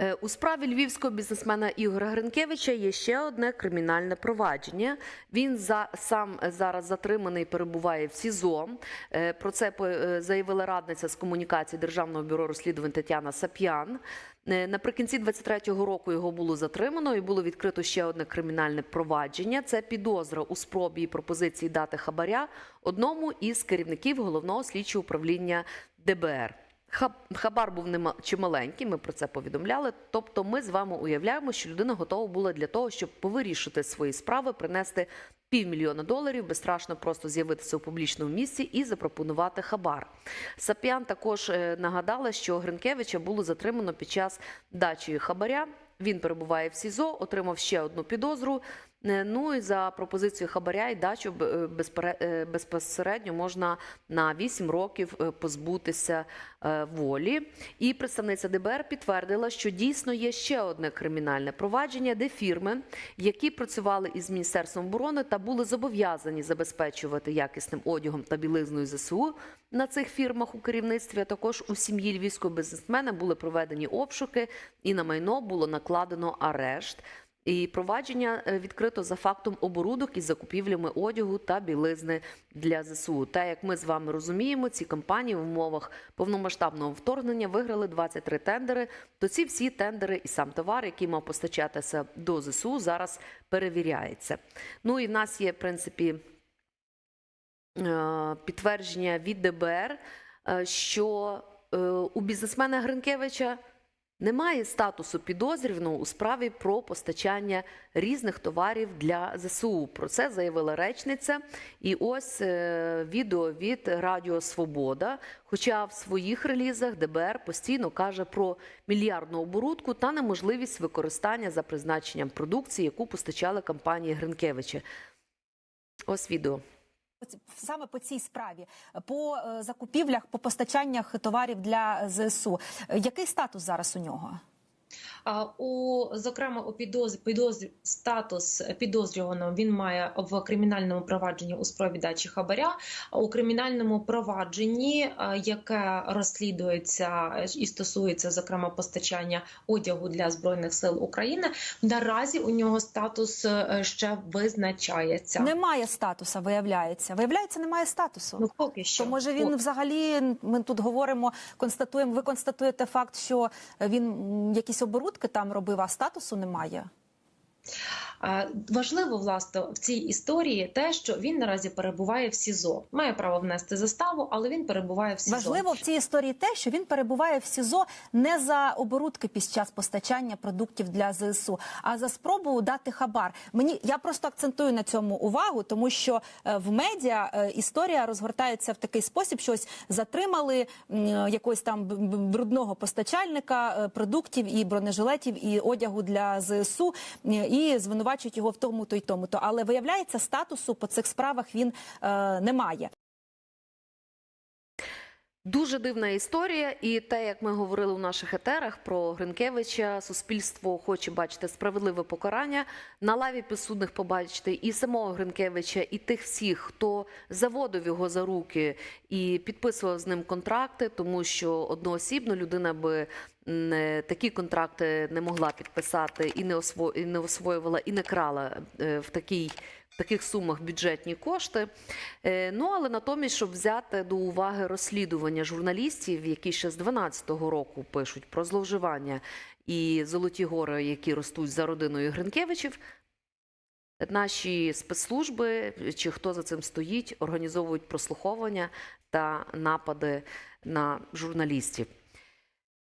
Е, У справі львівського бізнесмена Ігоря Гринкевича є ще одне кримінальне провадження. Він за сам зараз затриманий, перебуває в СІЗО. Е, Про це е, заявила радниця з комунікації Державного бюро розслідувань Тетяна Сап'ян. Е, Наприкінці 23-го року його було затримано і було відкрито ще одне кримінальне провадження. Це підозра у спробі і пропозиції дати хабаря одному із керівників головного слідчого управління ДБР. Хаб- Хабар був нема чималенький, ми про це повідомляли. Тобто, ми з вами уявляємо, що людина готова була для того, щоб повирішити свої справи, принести півмільйона доларів, безстрашно просто з'явитися у публічному місці і запропонувати хабар. Сапіан також е, нагадала, що Гринкевича було затримано під час дачі хабаря. Він перебуває в СІЗО, отримав ще одну підозру. Е, Ну і за пропозицією хабаря і дачу е, е, безпосередньо можна на 8 років позбутися волі. І представниця ДБР підтвердила, що дійсно є ще одне кримінальне провадження, де фірми, які працювали із міністерством оборони та були зобов'язані забезпечувати якісним одягом та білизною ЗСУ на цих фірмах у керівництві. А також у сім'ї львівського бізнесмена були проведені обшуки, і на майно було накладено арешт. І провадження е, відкрито за фактом оборудок із закупівлями одягу та білизни для ЗСУ. Та як ми з вами розуміємо, ці компанії в умовах повномасштабного вторгнення виграли 23 тендери. То ці всі тендери і сам товар, який мав постачатися до ЗСУ, зараз перевіряється. Ну і в нас є в принципі е, підтвердження від ДБР, е, що у бізнесмена Гринкевича немає статусу підозрюваного у справі про постачання різних товарів для ЗСУ. Про це заявила речниця. І ось е, відео від Радіо Свобода. Хоча в своїх релізах ДБР постійно каже про мільярдну оборудку та неможливість використання за призначенням продукції, яку постачали компанії Гринкевича. Ось відео. Саме по цій справі, по е, закупівлях, по постачаннях товарів для ЗСУ. Е, Який статус зараз у нього? У зокрема у підоз, підоз, статус підозрюваного він має в кримінальному провадженні у спробі дачі хабаря. У кримінальному провадженні, яке розслідується і стосується зокрема постачання одягу для збройних сил України, наразі у нього статус е, ще визначається. Немає статуса, виявляється. Виявляється, немає статусу. Ну поки що То може він Поки. взагалі ми тут говоримо, констатуємо. Ви констатуєте факт, що він якісь оборудки там робив, а статусу немає. Важливо власне в цій історії те, що він наразі перебуває в СІЗО. Має право внести заставу, але він перебуває в СІЗО. Важливо в цій історії те, що він перебуває в СІЗО не за оборудки під час постачання продуктів для ЗСУ, а за спробу дати хабар. Мені я просто акцентую на цьому увагу, тому що е, в медіа е, історія розгортається в такий спосіб, що ось затримали е, якогось там брудного постачальника продуктів і бронежилетів і одягу для ЗСУ і звинувачують його в тому, то й тому. То але виявляється, статусу по цих справах він е, не має. Дуже дивна історія, і те, як ми говорили у наших етерах про Гринкевича, суспільство хоче бачити справедливе покарання. На лаві підсудних побачити і самого Гринкевича, і тих всіх, хто заводив його за руки і підписував з ним контракти, тому що одноосібно людина би не такі контракти не могла підписати і не осво... і не освоювала, і не крала е, в такій. Таких сумах бюджетні кошти. Е, Ну але натомість, щоб взяти до уваги розслідування журналістів, які ще з 12-го року пишуть про зловживання і золоті гори, які ростуть за родиною Гринкевичів. Наші спецслужби чи хто за цим стоїть, організовують прослуховування та напади на журналістів.